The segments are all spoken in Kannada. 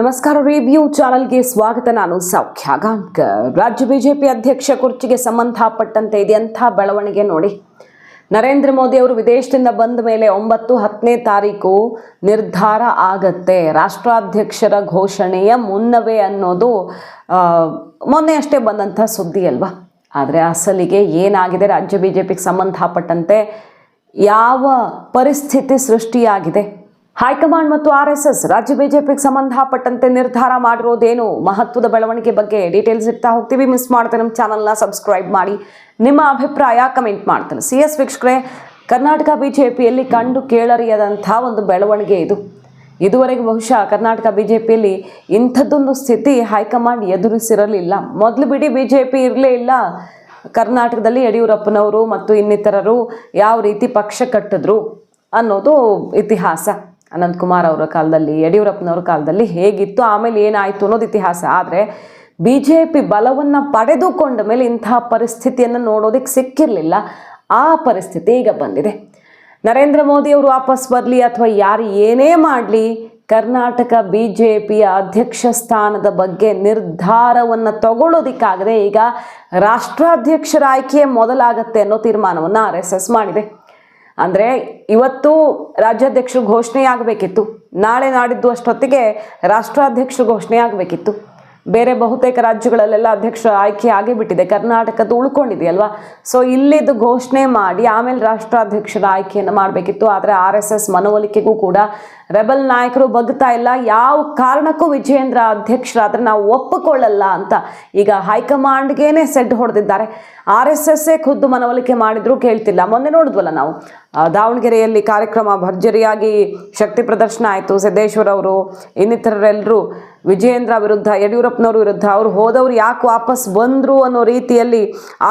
ನಮಸ್ಕಾರ ರಿವ್ಯೂ ಚಾನಲ್ಗೆ ಸ್ವಾಗತ. ನಾನು ಸೌಖ್ಯ ಗಾಂವ್ಕರ್ ರಾಜ್ಯ ಬಿಜೆಪಿ ಅಧ್ಯಕ್ಷ ಕುರ್ಚಿಗೆ ಸಂಬಂಧಪಟ್ಟಂತೆ ಇದೆಯಂಥ ಬೆಳವಣಿಗೆ ನೋಡಿ. ನರೇಂದ್ರ ಮೋದಿ ಅವರು ವಿದೇಶದಿಂದ ಬಂದ ಮೇಲೆ ಒಂಬತ್ತು ಹತ್ತನೇ ತಾರೀಕು ನಿರ್ಧಾರ ಆಗತ್ತೆ. ರಾಷ್ಟ್ರಾಧ್ಯಕ್ಷರ ಘೋಷಣೆಯ ಮುನ್ನವೇ ಅನ್ನೋದು ಮೊನ್ನೆ ಅಷ್ಟೇ ಬಂದಂಥ ಸುದ್ದಿ ಅಲ್ವಾ? ಆದರೆ ಅಸಲಿಗೆ ಏನಾಗಿದೆ? ರಾಜ್ಯ ಬಿ ಜೆ ಪಿಗೆ ಸಂಬಂಧಪಟ್ಟಂತೆ ಯಾವ ಪರಿಸ್ಥಿತಿ ಸೃಷ್ಟಿಯಾಗಿದೆ? ಹೈಕಮಾಂಡ್ ಮತ್ತು ಆರ್ ಎಸ್ ಎಸ್ ರಾಜ್ಯ ಬಿಜೆಪಿಗೆ ಸಂಬಂಧಪಟ್ಟಂತೆ ನಿರ್ಧಾರ ಮಾಡಿರೋದೇನು? ಮಹತ್ವದ ಬೆಳವಣಿಗೆ ಬಗ್ಗೆ ಡೀಟೇಲ್ಸ್ ಇರ್ತಾ ಹೋಗ್ತೀವಿ. ಮಿಸ್ ಮಾಡ್ತೇನೆ ನಮ್ಮ ಚಾನಲ್ನ ಸಬ್ಸ್ಕ್ರೈಬ್ ಮಾಡಿ. ನಿಮ್ಮ ಅಭಿಪ್ರಾಯ ಕಮೆಂಟ್ ಮಾಡ್ತಾರೆ ಸಿ ಎಸ್ ವೀಕ್ಷಕರೇ, ಕರ್ನಾಟಕ ಬಿಜೆಪಿಯಲ್ಲಿ ಕಂಡು ಕೇಳರಿಯದಂಥ ಒಂದು ಬೆಳವಣಿಗೆ ಇದು. ಇದುವರೆಗೆ ಬಹುಶಃ ಕರ್ನಾಟಕ ಬಿಜೆಪಿಯಲ್ಲಿ ಇಂಥದ್ದೊಂದು ಸ್ಥಿತಿ ಹೈಕಮಾಂಡ್ ಎದುರಿಸಿರಲಿಲ್ಲ. ಮೊದಲು ಬಿಡಿ ಬಿಜೆಪಿ ಇರಲೇ ಇಲ್ಲ. ಕರ್ನಾಟಕದಲ್ಲಿ ಯಡಿಯೂರಪ್ಪನವರು ಮತ್ತು ಇನ್ನಿತರರು ಯಾವ ರೀತಿ ಪಕ್ಷ ಕಟ್ಟಿದ್ರು ಅನ್ನೋದು ಇತಿಹಾಸ. ಅನಂತಕುಮಾರ್ ಅವರ ಕಾಲದಲ್ಲಿ, ಯಡಿಯೂರಪ್ಪನವ್ರ ಕಾಲದಲ್ಲಿ ಹೇಗಿತ್ತು, ಆಮೇಲೆ ಏನಾಯಿತು ಅನ್ನೋದು ಇತಿಹಾಸ. ಆದರೆ ಬಿ ಜೆ ಪಿ ಬಲವನ್ನು ಪಡೆದುಕೊಂಡ ಮೇಲೆ ಇಂತಹ ಪರಿಸ್ಥಿತಿಯನ್ನು ನೋಡೋದಕ್ಕೆ ಸಿಕ್ಕಿರಲಿಲ್ಲ. ಆ ಪರಿಸ್ಥಿತಿ ಈಗ ಬಂದಿದೆ. ನರೇಂದ್ರ ಮೋದಿಯವರು ವಾಪಸ್ ಬರಲಿ ಅಥವಾ ಯಾರು ಏನೇ ಮಾಡಲಿ, ಕರ್ನಾಟಕ ಬಿ ಜೆ ಪಿಯ ಅಧ್ಯಕ್ಷ ಸ್ಥಾನದ ಬಗ್ಗೆ ನಿರ್ಧಾರವನ್ನು ತಗೊಳ್ಳೋದಿಕ್ಕಾಗದೆ ಈಗ ರಾಷ್ಟ್ರಾಧ್ಯಕ್ಷರ ಆಯ್ಕೆ ಮೊದಲಾಗತ್ತೆ ಅನ್ನೋ ತೀರ್ಮಾನವನ್ನು ಆರ್ ಮಾಡಿದೆ. ಅಂದರೆ ಇವತ್ತು ರಾಜ್ಯಾಧ್ಯಕ್ಷರು ಘೋಷಣೆ ಆಗಬೇಕಿತ್ತು ನಾಳೆ ನಾಡಿದ್ದು ಅಷ್ಟೊತ್ತಿಗೆ ರಾಷ್ಟ್ರಾಧ್ಯಕ್ಷರು ಘೋಷಣೆ ಆಗಬೇಕಿತ್ತು ಬೇರೆ ಬಹುತೇಕ ರಾಜ್ಯಗಳಲ್ಲೆಲ್ಲ ಅಧ್ಯಕ್ಷ ಆಯ್ಕೆ ಆಗೇ ಬಿಟ್ಟಿದೆ ಕರ್ನಾಟಕದ ಉಳ್ಕೊಂಡಿದೆಯಲ್ವಾ? ಸೊ ಇಲ್ಲಿದ್ದು ಘೋಷಣೆ ಮಾಡಿ ಆಮೇಲೆ ರಾಷ್ಟ್ರಾಧ್ಯಕ್ಷರ ಆಯ್ಕೆಯನ್ನು ಮಾಡಬೇಕಿತ್ತು. ಆದರೆ ಆರ್ ಎಸ್ ಎಸ್ ಮನವೊಲಿಕೆಗೂ ಕೂಡ ರೆಬಲ್ ನಾಯಕರು ಬಗ್ತಾ ಇಲ್ಲ. ಯಾವ ಕಾರಣಕ್ಕೂ ವಿಜಯೇಂದ್ರ ಅಧ್ಯಕ್ಷರಾದರೆ ನಾವು ಒಪ್ಪಿಕೊಳ್ಳಲ್ಲ ಅಂತ ಈಗ ಹೈಕಮಾಂಡ್ಗೇನೆ ಸೆಡ್ ಹೊಡೆದಿದ್ದಾರೆ. ಆರ್ ಎಸ್ ಎಸ್ಸೇ ಖುದ್ದು ಮನವೊಲಿಕೆ ಮಾಡಿದ್ರು ಕೇಳ್ತಿಲ್ಲ. ಮೊನ್ನೆ ನೋಡಿದ್ವಲ್ಲ ನಾವು? ದಾವಣಗೆರೆಯಲ್ಲಿ ಕಾರ್ಯಕ್ರಮ ಭರ್ಜರಿಯಾಗಿ ಶಕ್ತಿ ಪ್ರದರ್ಶನ ಆಯಿತು. ಸಿದ್ದೇಶ್ವರ್ ಅವರು, ಇನ್ನಿತರರೆಲ್ಲರೂ ವಿಜಯೇಂದ್ರ ವಿರುದ್ಧ, ಯಡಿಯೂರಪ್ಪನವ್ರ ವಿರುದ್ಧ ಅವರು ಹೋದವ್ರು ಯಾಕೆ ವಾಪಸ್ ಬಂದ್ರು ಅನ್ನೋ ರೀತಿಯಲ್ಲಿ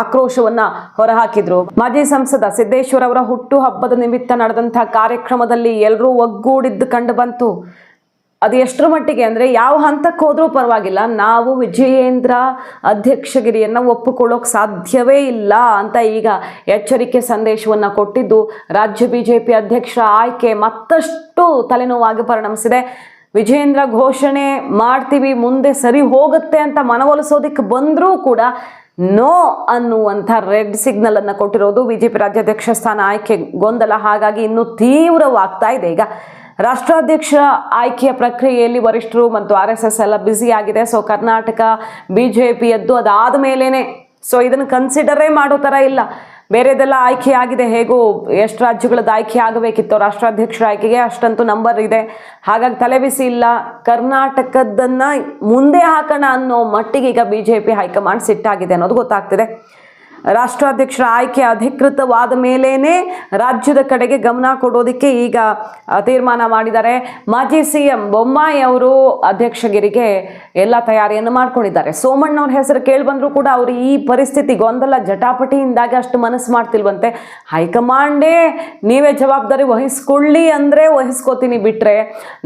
ಆಕ್ರೋಶವನ್ನ ಹೊರಹಾಕಿದ್ರು. ಮಾಜಿ ಸಂಸದ ಸಿದ್ದೇಶ್ವರ ಅವರ ಹುಟ್ಟು ಹಬ್ಬದ ನಿಮಿತ್ತ ನಡೆದಂತಹ ಕಾರ್ಯಕ್ರಮದಲ್ಲಿ ಎಲ್ಲರೂ ಒಗ್ಗೂಡಿದ್ದು ಕಂಡು ಬಂತು. ಅದು ಎಷ್ಟರ ಮಟ್ಟಿಗೆ ಅಂದರೆ ಯಾವ ಹಂತಕ್ಕೆ ಹೋದರೂ ಪರವಾಗಿಲ್ಲ, ನಾವು ವಿಜಯೇಂದ್ರ ಅಧ್ಯಕ್ಷಗಿರಿಯನ್ನು ಒಪ್ಪಿಕೊಳ್ಳೋಕೆ ಸಾಧ್ಯವೇ ಇಲ್ಲ ಅಂತ ಈಗ ಎಚ್ಚರಿಕೆ ಸಂದೇಶವನ್ನು ಕೊಟ್ಟಿದ್ದು. ರಾಜ್ಯ ಬಿ ಜೆ ಪಿ ಅಧ್ಯಕ್ಷರ ಆಯ್ಕೆ ಮತ್ತಷ್ಟು ತಲೆನೋವಾಗಿ ಪರಿಣಮಿಸಿದೆ. ವಿಜಯೇಂದ್ರ ಘೋಷಣೆ ಮಾಡ್ತೀವಿ, ಮುಂದೆ ಸರಿ ಹೋಗುತ್ತೆ ಅಂತ ಮನವೊಲಿಸೋದಕ್ಕೆ ಬಂದರೂ ಕೂಡ ನೋ ಅನ್ನುವಂಥ ರೆಡ್ ಸಿಗ್ನಲನ್ನು ಕೊಟ್ಟಿರೋದು ಬಿ ಕೊಟ್ಟಿರೋದು ಬಿಜೆಪಿ ರಾಜ್ಯಾಧ್ಯಕ್ಷ ಸ್ಥಾನ ಆಯ್ಕೆ ಗೊಂದಲ. ಹಾಗಾಗಿ ಇನ್ನೂ ತೀವ್ರವಾಗ್ತಾ ಇದೆ. ಈಗ ರಾಷ್ಟ್ರಾಧ್ಯಕ್ಷ ಆಯ್ಕೆಯ ಪ್ರಕ್ರಿಯೆಯಲ್ಲಿ ವರಿಷ್ಠರು ಮತ್ತು ಆರ್ ಎಸ್ ಎಸ್ ಎಲ್ಲ ಬ್ಯುಸಿ ಆಗಿದೆ ಸೊ ಕರ್ನಾಟಕ ಬಿ ಜೆ ಪಿಯದ್ದು ಅದಾದ ಮೇಲೇ ಸೊ ಇದನ್ನು ಕನ್ಸಿಡರೇ ಮಾಡೋ ಥರ ಇಲ್ಲ. ಬೇರೆದೆಲ್ಲ ಆಯ್ಕೆ ಆಗಿದೆ. ಹೇಗೂ ಎಷ್ಟು ರಾಜ್ಯಗಳದ್ದು ಆಯ್ಕೆ ಆಗಬೇಕಿತ್ತು. ರಾಷ್ಟ್ರಾಧ್ಯಕ್ಷರ ಆಯ್ಕೆಗೆ ಅಷ್ಟಂತೂ ನಂಬರ್ ಇದೆ. ಹಾಗಾಗಿ ತಲೆಬಿಸಿ ಇಲ್ಲ. ಕರ್ನಾಟಕದನ್ನ ಮುಂದೆ ಹಾಕೋಣ ಅನ್ನೋ ಮಟ್ಟಿಗೆ ಈಗ B J P high command ಸಿಟ್ಟಾಗಿದೆ ಅನ್ನೋದು ಗೊತ್ತಾಗ್ತಿದೆ. ರಾಷ್ಟ್ರಾಧ್ಯಕ್ಷರ ಆಯ್ಕೆ ಅಧಿಕೃತವಾದ ಮೇಲೇನೆ ರಾಜ್ಯದ ಕಡೆಗೆ ಗಮನ ಕೊಡೋದಕ್ಕೆ ಈಗ ತೀರ್ಮಾನ ಮಾಡಿದ್ದಾರೆ. ಮಾಜಿ ಸಿ ಎಂ ಬೊಮ್ಮಾಯಿ ಅವರು ಅಧ್ಯಕ್ಷಗಿರಿಗೆ ಎಲ್ಲ ತಯಾರಿಯನ್ನು ಮಾಡ್ಕೊಂಡಿದ್ದಾರೆ. ಸೋಮಣ್ಣವ್ರ ಹೆಸರು ಕೇಳಿ ಬಂದರೂ ಕೂಡ ಅವರು ಈ ಪರಿಸ್ಥಿತಿ ಗೊಂದಲ ಜಟಾಪಟಿಯಿಂದಾಗಿ ಅಷ್ಟು ಮನಸ್ಸು ಮಾಡ್ತಿಲ್ವಂತೆ. ಹೈಕಮಾಂಡೇ ನೀವೇ ಜವಾಬ್ದಾರಿ ವಹಿಸ್ಕೊಳ್ಳಿ ಅಂದರೆ ವಹಿಸ್ಕೋತೀನಿ ಬಿಟ್ಟರೆ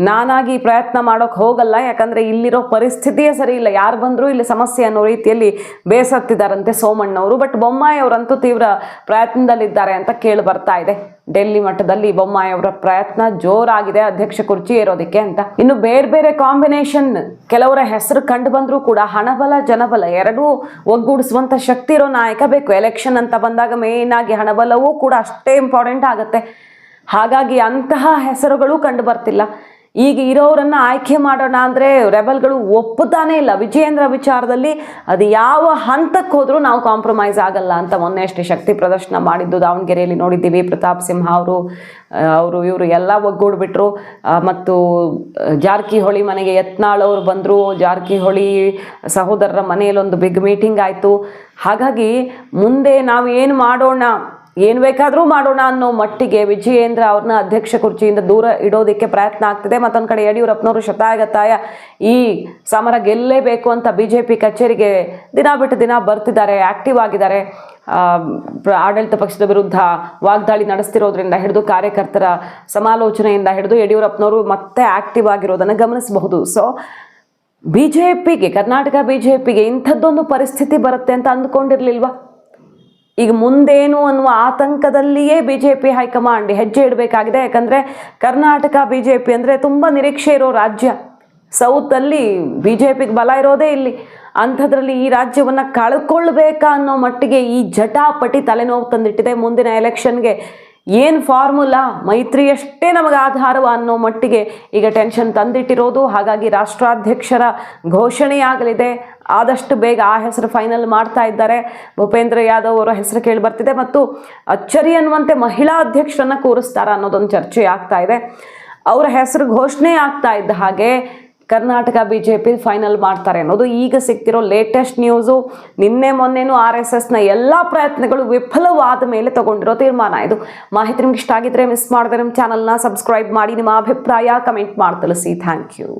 ನಾನಾಗಿ ಪ್ರಯತ್ನ ಮಾಡೋಕೆ ಹೋಗಲ್ಲ. ಯಾಕಂದರೆ ಇಲ್ಲಿರೋ ಪರಿಸ್ಥಿತಿಯೇ ಸರಿ ಇಲ್ಲ. ಯಾರು ಬಂದರೂ ಇಲ್ಲಿ ಸಮಸ್ಯೆ ಅನ್ನೋ ರೀತಿಯಲ್ಲಿ ಬೇಸತ್ತಿದ್ದಾರಂತೆ ಸೋಮಣ್ಣವರು. ಬಟ್ ಬೊಮ್ಮಾಯಿ ಅವರಂತೂ ತೀವ್ರ ಪ್ರಯತ್ನದಲ್ಲಿದ್ದಾರೆ ಅಂತ ಕೇಳಿ ಬರ್ತಾ ಇದೆ. ಡೆಲ್ಲಿ ಮಟ್ಟದಲ್ಲಿ ಬೊಮ್ಮಾಯಿ ಅವರ ಪ್ರಯತ್ನ ಜೋರಾಗಿದೆ, ಅಧ್ಯಕ್ಷ ಕುರ್ಚಿ ಏರೋದಕ್ಕೆ ಅಂತ. ಇನ್ನು ಬೇರೆ ಬೇರೆ ಕಾಂಬಿನೇಷನ್ ಕೆಲವರ ಹೆಸರು ಕಂಡು ಬಂದರೂ ಕೂಡ ಹಣಬಲ, ಜನಬಲ ಎರಡೂ ಒಗ್ಗೂಡಿಸುವಂಥ ಶಕ್ತಿ ಇರೋ ನಾಯಕ ಬೇಕು. ಎಲೆಕ್ಷನ್ ಅಂತ ಬಂದಾಗ ಮೇನ್ ಆಗಿ ಹಣಬಲವೂ ಕೂಡ ಅಷ್ಟೇ ಇಂಪಾರ್ಟೆಂಟ್ ಆಗುತ್ತೆ. ಹಾಗಾಗಿ ಅಂತಹ ಹೆಸರುಗಳು ಕಂಡು ಬರ್ತಿಲ್ಲ. ಈಗ ಇರೋರನ್ನು ಆಯ್ಕೆ ಮಾಡೋಣ ಅಂದರೆ ರೆಬಲ್ಗಳು ಒಪ್ಪುತ್ತಾನೇ ಇಲ್ಲ. ವಿಜಯೇಂದ್ರ ವಿಚಾರದಲ್ಲಿ ಅದು ಯಾವ ಹಂತಕ್ಕೆ ಹೋದರೂ ನಾವು ಕಾಂಪ್ರಮೈಸ್ ಆಗಲ್ಲ ಅಂತ ಮೊನ್ನೆ ಅಷ್ಟೇ ಶಕ್ತಿ ಪ್ರದರ್ಶನ ಮಾಡಿದ್ದು ದಾವಣಗೆರೆಯಲ್ಲಿ ನೋಡಿದ್ದೀವಿ. ಪ್ರತಾಪ್ ಸಿಂಹ ಅವರು ಅವರು ಇವರು ಎಲ್ಲ ಒಗ್ಗೂಡ್ಬಿಟ್ರು. ಮತ್ತು ಜಾರಕಿಹೊಳಿ ಮನೆಗೆ ಯತ್ನಾಳವರು ಬಂದರು. ಜಾರಕಿಹೊಳಿ ಸಹೋದರರ ಮನೆಯಲ್ಲಿ ಒಂದು ಬಿಗ್ ಮೀಟಿಂಗ್ ಆಯಿತು. ಹಾಗಾಗಿ ಮುಂದೆ ನಾವು ಏನು ಮಾಡೋಣ? ಏನು ಬೇಕಾದರೂ ಮಾಡೋಣ ಅನ್ನೋ ಮಟ್ಟಿಗೆ ವಿಜಯೇಂದ್ರ ಅವ್ರನ್ನ ಅಧ್ಯಕ್ಷ ಕುರ್ಚಿಯಿಂದ ದೂರ ಇಡೋದಕ್ಕೆ ಪ್ರಯತ್ನ ಆಗ್ತಿದೆ. ಮತ್ತೊಂದು ಕಡೆ ಯಡಿಯೂರಪ್ಪನವರು ಶತಾಯಗತಾಯ ಈ ಸಮರ ಗೆಲ್ಲೇಬೇಕು ಅಂತ ಬಿ ಜೆ ಪಿ ಕಚೇರಿಗೆ ದಿನ ಬಿಟ್ಟು ದಿನ ಬರ್ತಿದ್ದಾರೆ ಆ್ಯಕ್ಟಿವ್ ಆಗಿದ್ದಾರೆ. ಆಡಳಿತ ಪಕ್ಷದ ವಿರುದ್ಧ ವಾಗ್ದಾಳಿ ನಡೆಸ್ತಿರೋದ್ರಿಂದ ಹಿಡಿದು ಕಾರ್ಯಕರ್ತರ ಸಮಾಲೋಚನೆಯಿಂದ ಹಿಡಿದು ಯಡಿಯೂರಪ್ಪನವರು ಮತ್ತೆ ಆ್ಯಕ್ಟಿವ್ ಆಗಿರೋದನ್ನು ಗಮನಿಸಬಹುದು. So B J Karnataka B J ಪಿಗೆ ಇಂಥದ್ದೊಂದು ಪರಿಸ್ಥಿತಿ ಬರುತ್ತೆ ಅಂತ ಅಂದ್ಕೊಂಡಿರ್ಲಿಲ್ವಾ? ಈಗ ಮುಂದೇನು ಅನ್ನುವ ಆತಂಕದಲ್ಲಿಯೇ B J P high command ಹೆಜ್ಜೆ ಇಡಬೇಕಾಗಿದೆ. ಯಾಕಂದರೆ ಕರ್ನಾಟಕ ಬಿ ಜೆ ಪಿ ಅಂದರೆ ತುಂಬ ನಿರೀಕ್ಷೆ ಇರೋ ರಾಜ್ಯ. ಸೌತಲ್ಲಿ ಬಿ ಜೆ ಪಿಗೆ ಬಲ ಇರೋದೇ ಇಲ್ಲಿ. ಅಂಥದ್ರಲ್ಲಿ ಈ ರಾಜ್ಯವನ್ನು ಕಳ್ಕೊಳ್ಬೇಕಾ ಅನ್ನೋ ಮಟ್ಟಿಗೆ ಈ ಜಟಾಪಟಿ ತಲೆನೋವು ತಂದಿಟ್ಟಿದೆ ಮುಂದಿನ ಎಲೆಕ್ಷನ್ಗೆ. ಏನು ಫಾರ್ಮುಲಾ? ಮೈತ್ರಿಯಷ್ಟೇ ನಮಗೆ ಆಧಾರವ ಅನ್ನೋ ಮಟ್ಟಿಗೆ ಈಗ ಟೆನ್ಷನ್ ತಂದಿಟ್ಟಿರೋದು. ಹಾಗಾಗಿ ರಾಷ್ಟ್ರಾಧ್ಯಕ್ಷರ ಘೋಷಣೆಯಾಗಲಿದೆ. ಆದಷ್ಟು ಬೇಗ ಆ ಹೆಸರು ಫೈನಲ್ ಮಾಡ್ತಾ ಇದ್ದಾರೆ. ಭೂಪೇಂದ್ರ ಯಾದವ್ ಅವರ ಹೆಸರು ಕೇಳಿ ಬರ್ತಿದೆ ಮತ್ತು ಅಚ್ಚರಿ ಅನ್ನುವಂತೆ ಮಹಿಳಾ ಅಧ್ಯಕ್ಷರನ್ನ ಕೂರಿಸ್ತಾರ ಅನ್ನೋದೊಂದು ಚರ್ಚೆ ಆಗ್ತಾ ಇದೆ. ಅವರ ಹೆಸರು ಘೋಷಣೆ ಆಗ್ತಾ ಇದ್ದ ಹಾಗೆ Karnataka B J P final ಮಾಡ್ತಾರೆ ಅನ್ನೋದು ಈಗ ಸಿಕ್ತಿರೋ ಲೇಟೆಸ್ಟ್ ನ್ಯೂಸು ನಿನ್ನೆ ಮೊನ್ನೆನೂ ಆರ್ ಎಸ್ ಎಸ್ನ ಎಲ್ಲ ಪ್ರಯತ್ನಗಳು ವಿಫಲವಾದ ಮೇಲೆ ತಗೊಂಡಿರೋ ತೀರ್ಮಾನ ಇದು. ಮಾಹಿತಿ ನಿಮ್ಗೆ ಇಷ್ಟ ಆಗಿದ್ರೆ ಮಿಸ್ ಮಾಡಿದ್ರೆ ನಮ್ಮ ಚಾನಲ್ನ ಸಬ್ಸ್ಕ್ರೈಬ್ ಮಾಡಿ, ನಿಮ್ಮ ಅಭಿಪ್ರಾಯ ಕಮೆಂಟ್ ಮಾಡಿ, ತಿಳಿಸಿ. Thank you